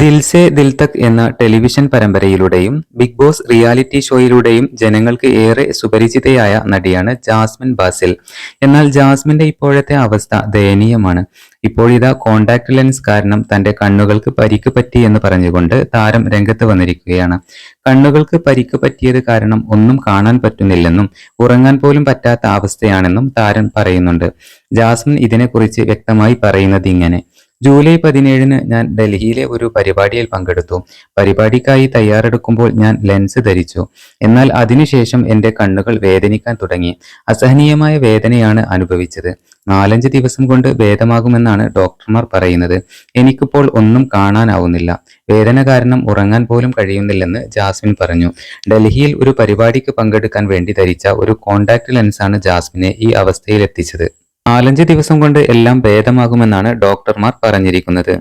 ദിൽസെ ദിൽ തക് എന്ന ടെലിവിഷൻ പരമ്പരയിലൂടെയും big boss reality ഷോയിലൂടെയും ജനങ്ങൾക്ക് ഏറെ സുപരിചിതയായ നടിയാണ് ജാസ്മിൻ ബാസിൽ. എന്നാൽ ജാസ്മിന്റെ ഇപ്പോഴത്തെ അവസ്ഥ ദയനീയമാണ്. ഇപ്പോഴിതാ കോണ്ടാക്ട് ലെൻസ് കാരണം തന്റെ കണ്ണുകൾക്ക് പരിക്ക് പറ്റി എന്ന് പറഞ്ഞുകൊണ്ട് താരം രംഗത്ത് വന്നിരിക്കുകയാണ്. കണ്ണുകൾക്ക് പരിക്ക് പറ്റിയത് കാരണം ഒന്നും കാണാൻ പറ്റുന്നില്ലെന്നും ഉറങ്ങാൻ പോലും പറ്റാത്ത അവസ്ഥയാണെന്നും താരം പറയുന്നുണ്ട്. ജാസ്മിൻ ഇതിനെക്കുറിച്ച് വ്യക്തമായി പറയുന്നത് ഇങ്ങനെ ജൂലൈ പതിനേഴിന് ഞാൻ ഡൽഹിയിലെ ഒരു പരിപാടിയിൽ പങ്കെടുത്തു. പരിപാടിക്കായി തയ്യാറെടുക്കുമ്പോൾ ഞാൻ ലെൻസ് ധരിച്ചു. എന്നാൽ അതിനുശേഷം എന്റെ കണ്ണുകൾ വേദനിക്കാൻ തുടങ്ങി. അസഹനീയമായ വേദനയാണ് അനുഭവിച്ചത്. നാലഞ്ച് ദിവസം കൊണ്ട് ഭേദമാകുമെന്നാണ് ഡോക്ടർമാർ പറയുന്നത്. എനിക്കിപ്പോൾ ഒന്നും കാണാനാവുന്നില്ല. വേദന കാരണം ഉറങ്ങാൻ പോലും കഴിയുന്നില്ലെന്ന് ജാസ്മിൻ പറഞ്ഞു. ഡൽഹിയിൽ ഒരു പരിപാടിക്ക് പങ്കെടുക്കാൻ വേണ്ടി ധരിച്ച ഒരു കോണ്ടാക്ട് ലെൻസാണ് ജാസ്മിനെ ഈ അവസ്ഥയിൽ എത്തിച്ചത് നാലഞ്ച് ദിവസം കൊണ്ട് എല്ലാം ഭേദമാകുമെന്നാണ് ഡോക്ടർമാർ പറഞ്ഞിരിക്കുന്നത്.